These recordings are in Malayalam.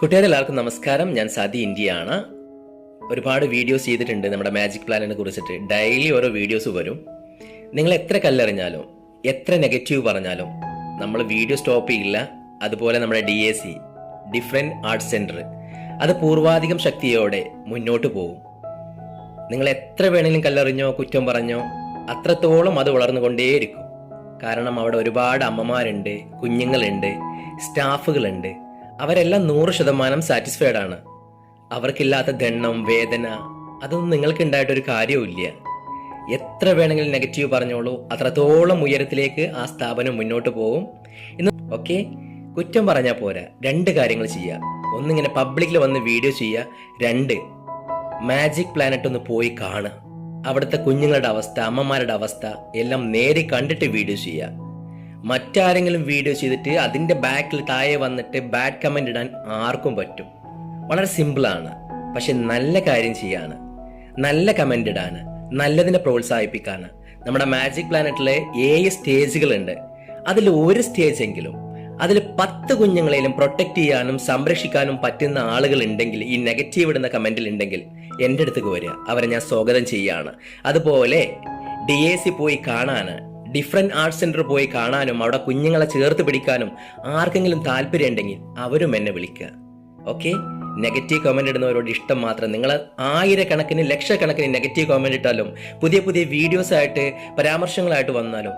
കൂട്ടുകാരെ എല്ലാവർക്കും നമസ്കാരം. ഞാൻ സതി ഇന്ത്യയാണ്. ഒരുപാട് വീഡിയോസ് ചെയ്തിട്ടുണ്ട് നമ്മുടെ മാജിക് പ്ലാനിനെ കുറിച്ചിട്ട്. ഡെയിലി ഓരോ വീഡിയോസ് വരും. നിങ്ങൾ എത്ര കല്ലെറിഞ്ഞാലും എത്ര നെഗറ്റീവ് പറഞ്ഞാലും നമ്മൾ വീഡിയോ സ്റ്റോപ്പ് ചെയ്യില്ല. അതുപോലെ നമ്മുടെ D A C different arts centre അത് പൂർവാധികം ശക്തിയോടെ മുന്നോട്ട് പോകും. നിങ്ങൾ എത്ര വേണമെങ്കിലും കല്ലെറിഞ്ഞോ കുറ്റം പറഞ്ഞോ അത്രത്തോളം അത് വളർന്നുകൊണ്ടേയിരിക്കും. കാരണം അവിടെ ഒരുപാട് അമ്മമാരുണ്ട് കുഞ്ഞുങ്ങളുണ്ട് സ്റ്റാഫുകളുണ്ട്. അവരെല്ലാം നൂറ് ശതമാനം സാറ്റിസ്ഫൈഡ് ആണ്. അവർക്കില്ലാത്ത ദണ്ണം വേദന അതൊന്നും നിങ്ങൾക്ക് ഉണ്ടായിട്ടൊരു കാര്യവുമില്ല. എത്ര വേണമെങ്കിലും നെഗറ്റീവ് പറഞ്ഞോളൂ അത്രത്തോളം ഉയരത്തിലേക്ക് ആ സ്ഥാപനം മുന്നോട്ട് പോകും ഇന്ന് ഓക്കെ കുറ്റം പറഞ്ഞാൽ പോരാ. രണ്ട് കാര്യങ്ങൾ ചെയ്യുക ഒന്നിങ്ങനെ പബ്ലിക്കിൽ വന്ന് വീഡിയോ ചെയ്യുക രണ്ട് മാജിക് പ്ലാനറ്റ് ഒന്ന് പോയി കാണുക. അവിടുത്തെ കുഞ്ഞുങ്ങളുടെ അവസ്ഥ അമ്മമാരുടെ അവസ്ഥ എല്ലാം നേരി കണ്ടിട്ട് വീഡിയോ ചെയ്യുക മറ്റാരെങ്കിലും വീഡിയോ ചെയ്തിട്ട് അതിന്റെ ബാക്കിൽ താഴെ വന്നിട്ട് ബാഡ് കമന്റ് ഇടാൻ ആർക്കും പറ്റും. വളരെ സിമ്പിളാണ് പക്ഷെ നല്ല കാര്യം ചെയ്യാണ്. നല്ല കമന്റ് ഇടാണ് നല്ലതിനെ പ്രോത്സാഹിപ്പിക്കാണ് നമ്മുടെ മാജിക് പ്ലാനറ്റിലെ ഏഴ് സ്റ്റേജുകളുണ്ട് അതിൽ ഒരു സ്റ്റേജ് എങ്കിലും അതിൽ പത്ത് കുഞ്ഞുങ്ങളെയും പ്രൊട്ടക്റ്റ് ചെയ്യാനും സംരക്ഷിക്കാനും പറ്റുന്ന ആളുകൾ ഉണ്ടെങ്കിൽ ഈ നെഗറ്റീവ് ഇടുന്ന കമന്റിൽ ഉണ്ടെങ്കിൽ എന്റെ അടുത്തേക്ക് വരിക. അവരെ ഞാൻ സ്വാഗതം ചെയ്യുകയാണ് അതുപോലെ ഡി എ സി പോയി കാണാന് ഡിഫറെന്റ് ആർട്സ് സെന്റർ പോയി കാണാനും അവിടെ കുഞ്ഞുങ്ങളെ ചേർത്ത് പിടിക്കാനും ആർക്കെങ്കിലും താല്പര്യം ഉണ്ടെങ്കിൽ അവരും എന്നെ വിളിക്കുക. ഓക്കെ നെഗറ്റീവ് കമന്റ് ഇടുന്നവരോട് ഇഷ്ടം മാത്രം. നിങ്ങൾ ആയിരക്കണക്കിന് ലക്ഷക്കണക്കിന് നെഗറ്റീവ് കമന്റ് ഇട്ടാലും പുതിയ പുതിയ വീഡിയോസായിട്ട് പരാമർശങ്ങളായിട്ട് വന്നാലും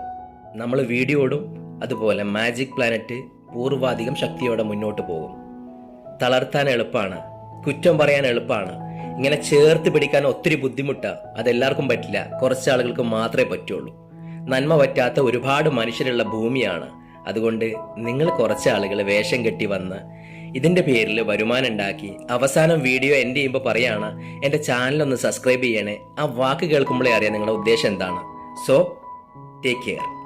നമ്മൾ വീഡിയോടും അതുപോലെ മാജിക് പ്ലാനറ്റ് പൂർവാധികം ശക്തിയോടെ മുന്നോട്ട് പോകും. തളർത്താൻ എളുപ്പമാണ് കുറ്റം പറയാൻ എളുപ്പമാണ് ഇങ്ങനെ ചേർത്ത് പിടിക്കാൻ ഒത്തിരി ബുദ്ധിമുട്ടാണ് അതെല്ലാവർക്കും പറ്റില്ല. കുറച്ച് ആളുകൾക്ക് മാത്രമേ പറ്റുള്ളൂ. നന്മ പറ്റാത്ത ഒരുപാട് മനുഷ്യരുള്ള ഭൂമിയാണ്. അതുകൊണ്ട് നിങ്ങൾ കുറച്ച് ആളുകൾ വേഷം കെട്ടി വന്ന് ഇതിന്റെ പേരിൽ വരുമാനം ഉണ്ടാക്കി അവസാനം വീഡിയോ എൻഡ് ചെയ്യുമ്പോൾ പറയാണ് എന്റെ ചാനലൊന്ന് സബ്സ്ക്രൈബ് ചെയ്യണേ. ആ വാക്ക് കേൾക്കുമ്പോഴേ അറിയാം നിങ്ങളുടെ ഉദ്ദേശം എന്താണ്. So take care